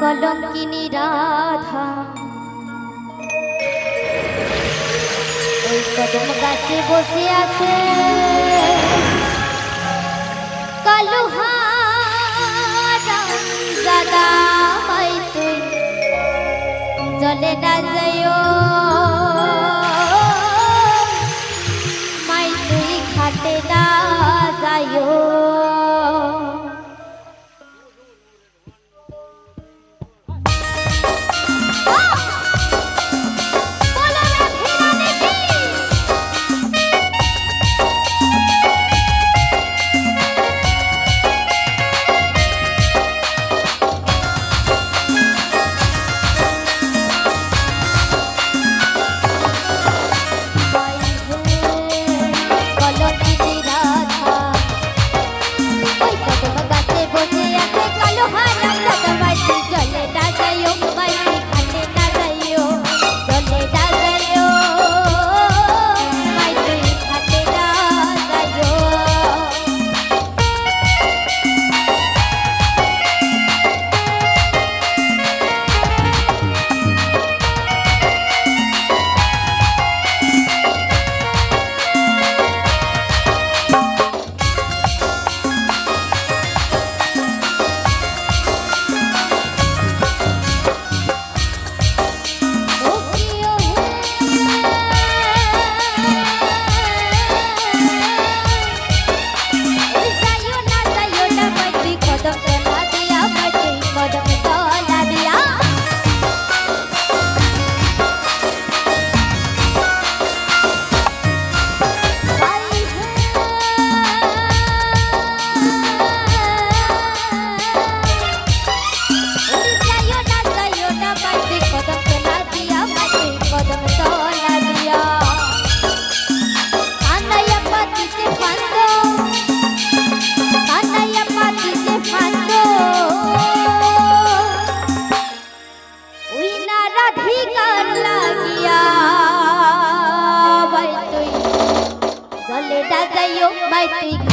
কলঙ্কিনী রাধা। ওই কদম গাছে বসে আছে। কালুহা দাদা তুই। জলে না যায় た俺だぜよ、マイ。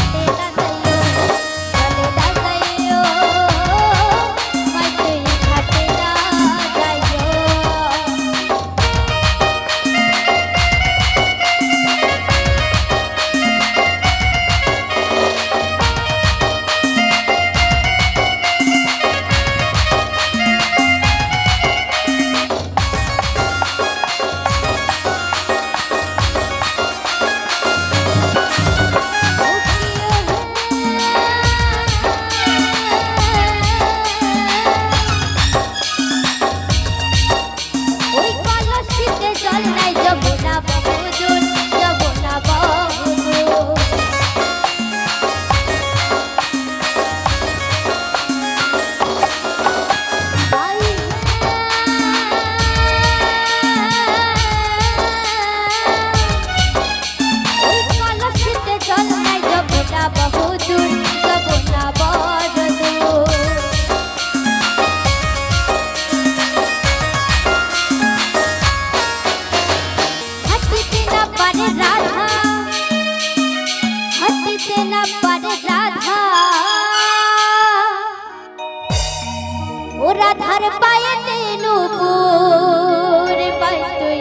রাধার পায়েতে নুপুর পাইতুই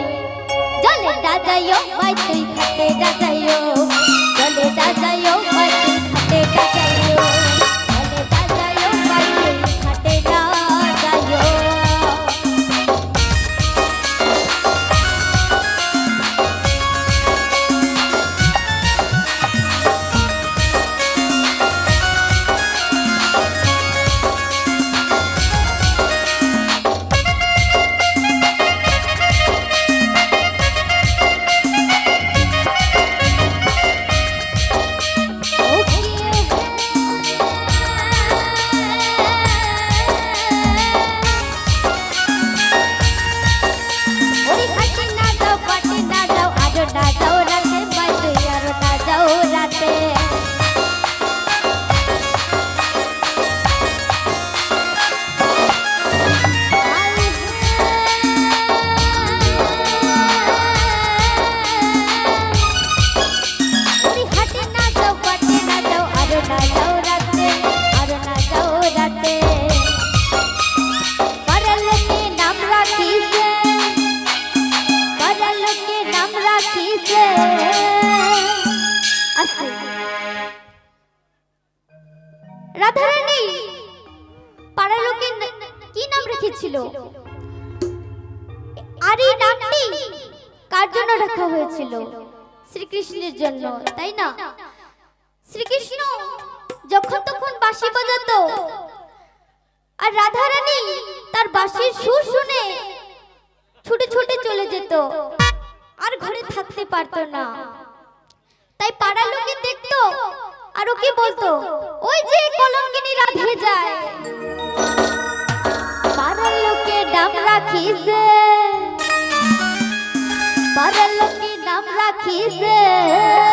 জলে দাদাইও পাইতুই খাতে দাদাইও আর নামটি কার জন্য রাখা হয়েছিল? শ্রীকৃষ্ণের জন্য, তাই না? শ্রীকৃষ্ণ যখন তখন বাঁশি বাজাতো আর রাধারানী তার বাঁশির সুর শুনে ছুটে ছুটে চলে যেত আর ঘরে থাকতে পারতো না। তাই পাড়ার লোকে দেখতো আর ওকে বলতো, ওই যে কলঙ্কিনী রাধে যায়। kisses.